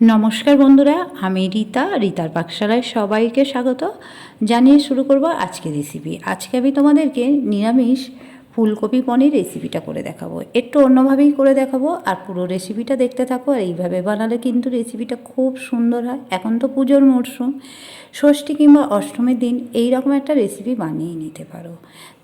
নমস্কার বন্ধুরা, আমি রীতা, রীতার পাকশালায় সবাইকে স্বাগত। জানিয়ে শুরু করব আজকে রেসিপি আজকে আমি তোমাদেরকে নিরামিষ ফুলকপি পনির রেসিপিটা করে দেখাবো। একটু অন্যভাবেই করে দেখাবো, আর পুরো রেসিপিটা দেখতে থাকো, আর এইভাবে বানালে কিন্তু রেসিপিটা খুব সুন্দর হয়। এখন তো পুজোর মরশুম, ষষ্ঠী কিংবা অষ্টমীর দিন এই রকম একটা রেসিপি বানিয়ে নিতে পারো।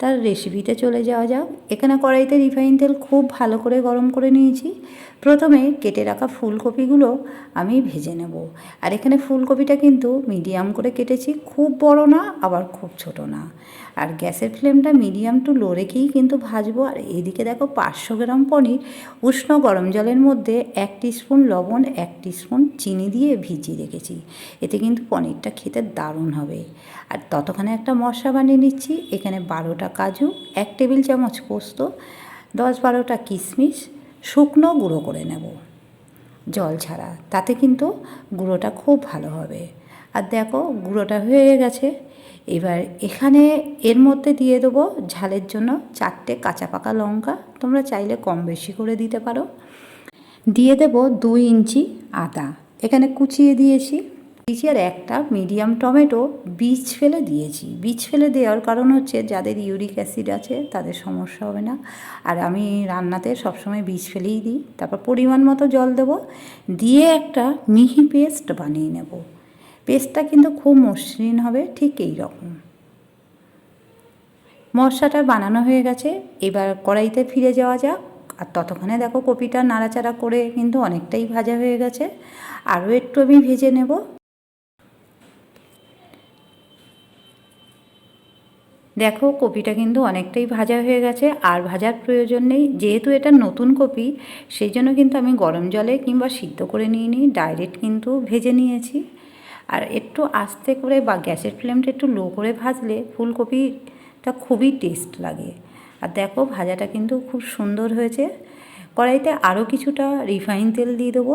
তার রেসিপিতে চলে যাওয়া যাক। এখানে কড়াইতে রিফাইন তেল খুব ভালো করে গরম করে নিয়েছি। প্রথমে কেটে রাখা ফুলকপিগুলো আমি ভেজে নেব। আর এখানে ফুলকপিটা কিন্তু মিডিয়াম করে কেটেছি, খুব বড় না, আবার খুব ছোট না। আর গ্যাসের ফ্লেমটা মিডিয়াম টু লো রেখেই কিন্তু ভাজবো। আর এদিকে দেখো পাঁচশো গ্রাম পনির উষ্ণ গরম জলের মধ্যে এক স্পুন লবণ, এক স্পুন চিনি দিয়ে ভিজিয়ে রেখেছি। এতে কিন্তু পনিরটা খেতে দারুণ হবে। আর ততক্ষণে একটা মশলা বানিয়ে নিচ্ছি। এখানে বারোটা কাজু, এক টেবিল চামচ পোস্ত, দশ বারোটা কিশমিশ, শুকনো গুঁড়ো করে নেব। জল ছাড়া, তাতে কিন্তু গুঁড়োটা খুব ভালো হবে। আর দেখো, গুঁড়োটা হয়ে গেছে। এবার এখানে এর মধ্যে দিয়ে দেবো ঝালের জন্য চারটে কাঁচা পাকা লঙ্কা। তোমরা চাইলে কম বেশি করে দিতে পারো। দিয়ে দেব দুই ইঞ্চি আদা। এখানে কুচিয়ে দিয়েছি। দিয়েছি একটা মিডিয়াম টমেটো বীজ ফেলে দিয়েছি। বীজ ফেলে দেওয়ার কারণ হচ্ছে যাদের ইউরিক অ্যাসিড আছে তাদের সমস্যা হবে না। আর আমি রান্নাতে সবসময় বীজ ফেলেই দিই। তারপর পরিমাণ মতো জল দেব। দিয়ে একটা মিহি পেস্ট বানিয়ে নেব। পেস্টটা কিন্তু খুব মসৃণ হবে, ঠিক এই রকম। মশলাটা বানানো হয়ে গেছে। এবার কড়াইতে ফিরে যাওয়া যাক। আর ততক্ষণে দেখো কপিটা নাড়াচাড়া করে কিন্তু অনেকটাই ভাজা হয়ে গেছে। আরও একটু আমি ভেজে নেব। দেখো, কপিটা কিন্তু অনেকটাই ভাজা হয়ে গেছে, আর ভাজার প্রয়োজন নেই। যেহেতু এটা নতুন কপি, সেই জন্য কিন্তু আমি গরম জলে কিংবা সিদ্ধ করে নিয়ে নিই ডাইরেক্ট কিন্তু ভেজে নিয়েছি। আর একটু আস্তে করে বা গ্যাসের ফ্লেমটা একটু লো করে ভাজলে ফুলকপিটা খুবই টেস্ট লাগে। আর দেখো, ভাজাটা কিন্তু খুব সুন্দর হয়েছে। কড়াইতে আরও কিছুটা রিফাইন তেল দিয়ে দেবো।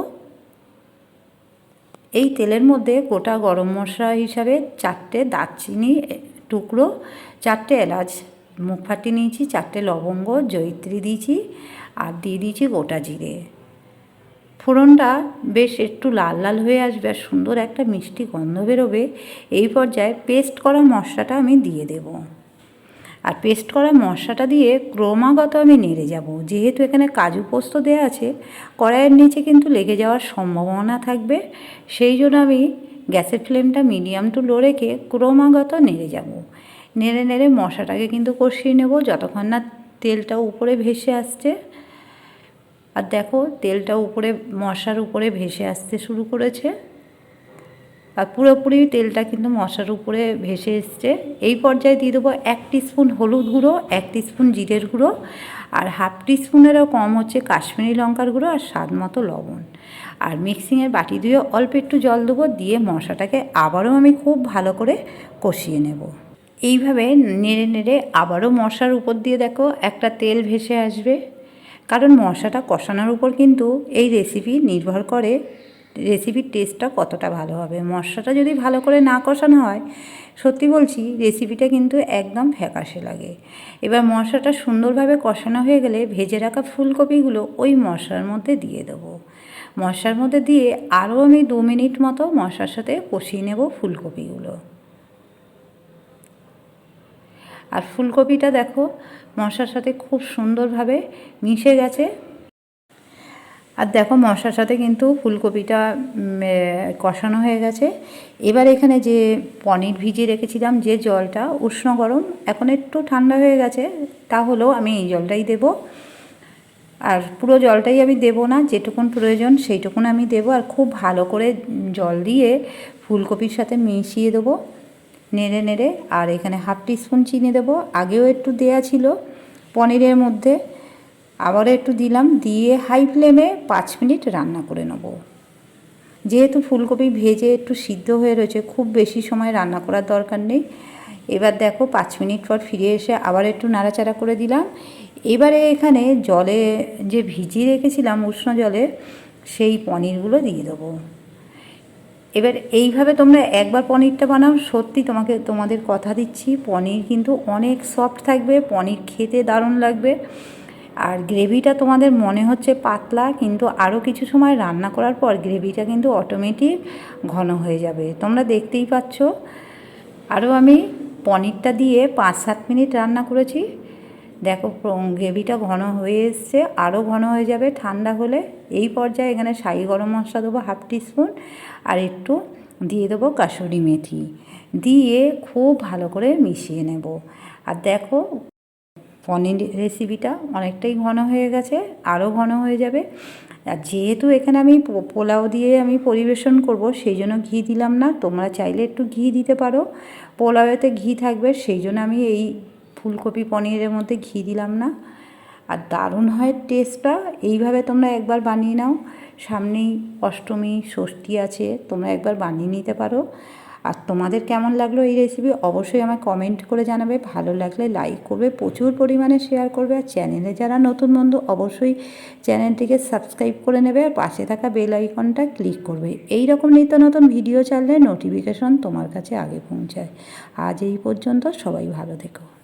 এই তেলের মধ্যে গোটা গরম মশলা হিসাবে চারটে দারচিনি টুকরো, চারটে এলাচ মুখ ফাটিয়ে নিয়েছি, চারটে লবঙ্গ, জয়িত্রী দিয়েছি আর দিয়ে দিয়েছি গোটা জিরে। ফোড়নটা বেশ একটু লাল লাল হয়ে আসবে আর সুন্দর একটা মিষ্টি গন্ধ বেরোবে। এই পর্যায়ে পেস্ট করা মশলাটা আমি দিয়ে দেব। আর পেস্ট করা মশলাটা দিয়ে ক্রমাগত আমি নেড়ে যাব। যেহেতু এখানে কাজু পোস্ত দেওয়া আছে, কড়াইয়ের নিচে কিন্তু লেগে যাওয়ার সম্ভাবনা থাকবে। সেই জন্য আমি গ্যাসের ফ্লেমটা মিডিয়াম টু লো রেখে ক্রমাগত নেড়ে যাব। নেড়ে নেড়ে মশাটাকে কিন্তু কষিয়ে নেব যতক্ষণ না তেলটা উপরে ভেসে আসছে। আর দেখো, তেলটা উপরে, মশার উপরে ভেসে আসতে শুরু করেছে। আর পুরোপুরি তেলটা কিন্তু মশার উপরে ভেসে এসছে। এই পর্যায়ে দিয়ে দেবো এক স্পুন হলুদ গুঁড়ো, এক স্পুন জিরের গুঁড়ো। আর হাফ স্পুনেরও কম হচ্ছে কাশ্মীরি লঙ্কার গুঁড়ো আর স্বাদ মতো লবণ। আর মিক্সিংয়ের বাটি দিয়ে অল্প একটু জল দেবো, দিয়ে মশাটাকে আবারও আমি খুব ভালো করে কষিয়ে নেব। এইভাবে নেড়ে নেড়ে আবারও মশার উপর দিয়ে দেখো একটা তেল ভেসে আসবে। কারণ মশলাটা কষানোর উপর কিন্তু এই রেসিপি নির্ভর করে রেসিপির টেস্টটা কতটা ভালো হবে। মশলাটা যদি ভালো করে না কষানো হয়, সত্যি বলছি রেসিপিটা কিন্তু একদম ফ্যাকাশে লাগে। এবার মশলাটা সুন্দরভাবে কষানো হয়ে গেলে ভেজে রাখা ফুলকপিগুলো ওই মশলার মধ্যে দিয়ে দেবো। মশলার মধ্যে দিয়ে আরও আমি দু মিনিট মতো মশলার সাথে কষিয়ে নেব ফুলকপিগুলো। আর ফুলকপিটা দেখো মশলার সাথে খুব সুন্দরভাবে মিশে গেছে। আর দেখো মশলার সাথে কিন্তু ফুলকপিটা কষানো হয়ে গেছে। এবার এখানে যে পনির ভিজিয়ে রেখেছিলাম, যে জলটা উষ্ণ গরম, এখন একটু ঠান্ডা হয়ে গেছে তাহলেও আমি এই জলটাই দেব। আর পুরো জলটাই আমি দেব না, যেটুকুন প্রয়োজন সেইটুকুন আমি দেব। আর খুব ভালো করে জল দিয়ে ফুলকপির সাথে মিশিয়ে দেবো, নেড়ে নেড়ে। আর এখানে হাফ টিস্পুন চিনি দেবো, আগেও একটু দেয়া ছিল পনিরের মধ্যে। আবারও একটু দিলাম, দিয়ে হাই ফ্লেমে পাঁচ মিনিট রান্না করে নেব। যেহেতু ফুলকপি ভেজে একটু সিদ্ধ হয়ে রয়েছে, খুব বেশি সময় রান্না করার দরকার নেই। এবার দেখো পাঁচ মিনিট পর ফিরে এসে আবার একটু নাড়াচাড়া করে দিলাম। এবারে এখানে জলে যে ভিজিয়ে রেখেছিলাম উষ্ণ জলে, সেই পনিরগুলো দিয়ে দেবো। এবার এইভাবে তোমরা একবার পনিরটা বানাও, সত্যি তোমাকে, তোমাদের কথা দিচ্ছি, পনির কিন্তু অনেক সফট থাকবে, পনির খেতে দারুণ লাগবে। আর গ্রেভিটা তোমাদের মনে হচ্ছে পাতলা, কিন্তু আরও কিছু সময় রান্না করার পর গ্রেভিটা কিন্তু অটোমেটিক ঘন হয়ে যাবে। তোমরা দেখতেই পাচ্ছ আরও আমি পনিরটা দিয়ে পাঁচ সাত মিনিট রান্না করেছি। দেখো গ্রেভিটা ঘন হয়ে এসছে আরও ঘন হয়ে যাবে। ঠান্ডা হলে এই পর্যায়ে এখানে শাহি গরম মশলা দেবো হাফ টিস্পুন আর একটু দিয়ে দেবো কাসুরি মেথি। দিয়ে খুব ভালো করে মিশিয়ে নেব। আর দেখো, পনির রেসিপিটা অনেকটাই ঘন হয়ে গেছে আরও ঘন হয়ে যাবে। আর যেহেতু এখানে আমি পোলাও দিয়ে আমি পরিবেশন করব, সেই জন্য ঘি দিলাম না। তোমরা চাইলে একটু ঘি দিতে পারো। পোলাওতে ঘি থাকবে, সেই জন্য আমি এই ফুলকপি পনিরের মধ্যে ঘি দিলাম না। আর দারুণ হয় টেস্টটা এইভাবে তোমরা একবার বানিয়ে নাও। সামনেই অষ্টমী, ষষ্ঠী আছে, তোমরা একবার বানিয়ে নিতে পারো। আর তোমাদের কেমন লাগল এই রেসিপি অবশ্যই আমায় কমেন্ট করে জানাবে। ভালো লাগলে লাইক করবে, প্রচুর পরিমাণে শেয়ার করবে। আর চ্যানেলে যারা নতুন বন্ধু, অবশ্যই চ্যানেলটিকে সাবস্ক্রাইব করে নেবে। আর পাশে থাকা বেল আইকনটা ক্লিক করবে। এই রকম নিত্য নতুন ভিডিও চাললে নোটিফিকেশন তোমার কাছে আগে পৌঁছায়। আজ এই পর্যন্ত সবাই ভালো থেকো।